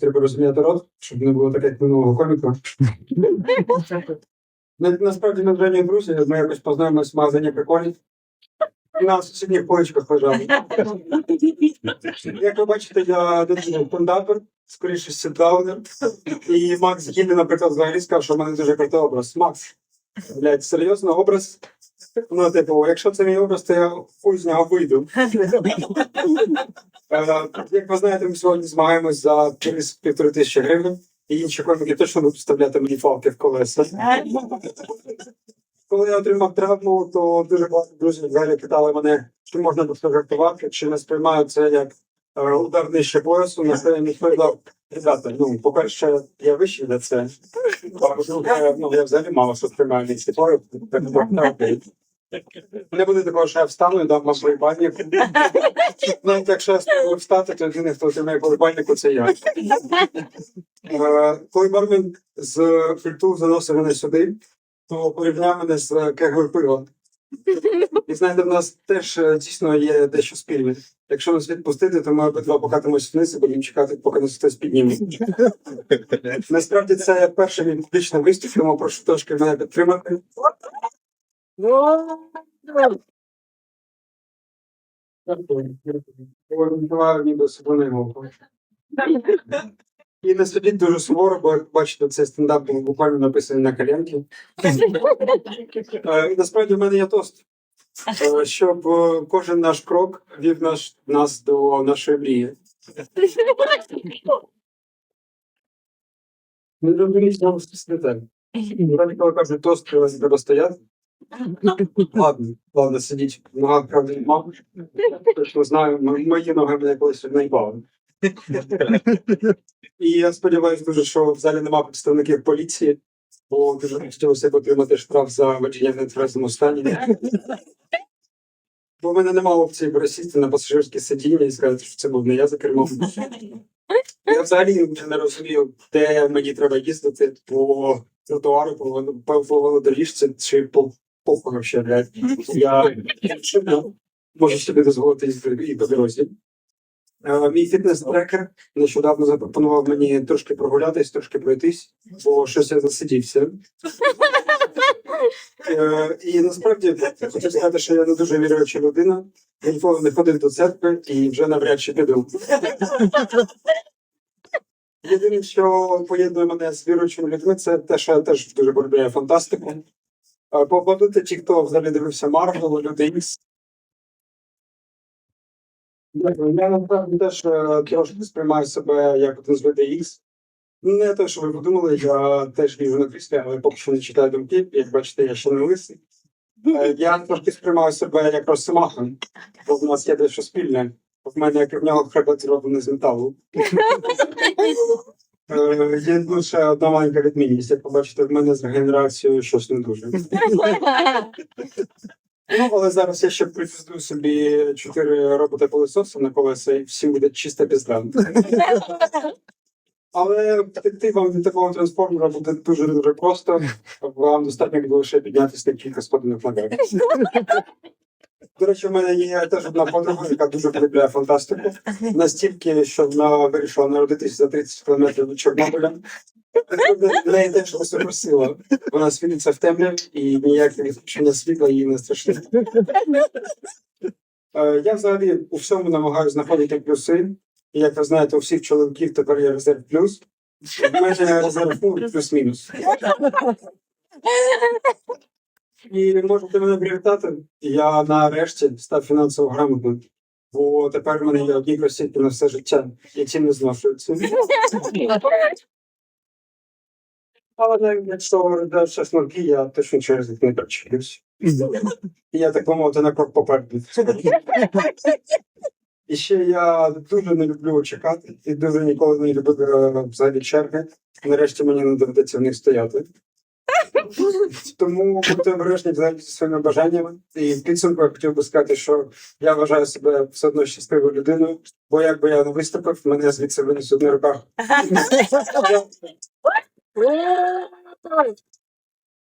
Треба розуміти рот, щоб не було так, як минулого коміка. На, насправді вже не друзі, ми якось познайомились в магазині прикольні. І на сусідніх поличках лежали. Як ви бачите, я фундатор, скоріше сітдаунер. І Макс Гілі, наприклад, взагалі сказав, що в мене дуже крутий образ. Макс, блядь, серйозно, образ. Ну, типу, якщо це мій образ, то я хуй з нього вийду. Е, Як ви знаєте, ми сьогодні змагаємось за приз півтори тисячі гривень, і інші коміки точно будуть вставляти мені палки в колеса. Коли я отримав травму, то дуже багато друзів взагалі питали мене, чи можна до жартувати, чи не сприймаю це як е, удар нижче поясу. На це я відповідав, ребята, ну, по-перше, я вищий за це. По-друге, ну, я взагалі мало що сприймаю нижче поясу. Не буде такого, що я встану і дам вам поїбальник. Навіть якщо я спробую встати, то єдиний, хто отримає поїбальнику, це я. Е, Коли бармен з фільту заносив мене сюди, то порівняв мене з кегою пива. І знаєте, в нас теж е, дійсно є дещо спільне. Якщо нас відпустити, то ми обидва покатимось вниз і будемо чекати, поки нас хтось підніме. Насправді це перший мій публічний виступ, тому прошу трошки мене підтримати. І не судіть дуже суворо, бо як бачите, цей стендап був буквально написаний на коленки. Е, Насправді в мене є тост, е, щоб е, кожен наш крок вів наш, нас до нашої мрії. Не розумієш, нам. Вроді коли кажуть тост, треба стояти. Ладно, ладно, сидіть. Нога, правда, нема. Точно знаю, мої ноги мене колись наїбали. І я сподіваюся дуже, що в залі немає представників поліції, бо дуже хотілося б отримати штраф за водіння в нетверезому стані. Бо в мене немає опції присісти на пасажирське сидіння і сказати, що це був не я за кермом. Я взагалі вже не розумію, де мені треба їздити по тротуару, по, по, по велодоріжці чи по похору ще, блядь. Я можу собі дозволити і по дорозі. Мій фітнес-трекер нещодавно запропонував мені трошки прогулятись, трошки пройтись, бо щось я засидівся. Е, І насправді хочу сказати, що я не дуже віруюча людина. Я ніколи не ходив до церкви і вже навряд чи піду. Єдине, що поєднує мене з віруючими людьми, це те, що я теж дуже полюбляю фантастику. Е, Поаплодуйте ті, хто взагалі дивився Марвел, Люди Ікс. Я насправді теж е, трошки сприймаю себе як один з людей Ікс. Не те, що ви подумали, я теж їжу на кріслі, але поки що не читаю думки. Як бачите, я ще не лисий. Е, Я трошки сприймаю себе як Росомаха, бо в нас є дещо спільне. В мене, як в нього, хребет зроблений з металу. Е, Є лише одна маленька відмінність. Як побачите, в мене з регенерацією щось не дуже. Ну, але зараз я ще припіздую собі чотири роботи пилососи на колеса, і всім буде чиста пізда. Але втекти вам від такого трансформера буде дуже дуже просто. Вам достатньо буде лише піднятися на кілька сходинок ногах. До речі, в мене є теж одна подруга, яка дуже полюбляє фантастику. Настільки, що вона вирішила народитись за 30 кілометрів від Чорнобиля. В неї теж суперсила. Вона світиться в темряві і ніяке відключення світла їй не страшне. Е, Я взагалі у всьому намагаюся знаходити плюси. І як ви знаєте, у всіх чоловіків тепер є резерв плюс. В мене резерв ну, плюс-мінус. І можете мене привітати. Я нарешті став фінансово грамотним. Бо тепер в мене є одні кросівки на все життя, які не зношуються. Але якщо далі шнурки, я точно через них не причинюсь. Я так мовити на крок попереду. І ще я дуже не люблю чекати і дуже ніколи не любив е, взагалі черги. Нарешті мені не доведеться в них стояти. Тому будьте обережні взагалі зі своїми бажаннями. І в підсумку я хотів би сказати, що я вважаю себе все одно щасливою людиною, бо якби я не виступив, мене звідси винесуть на руках.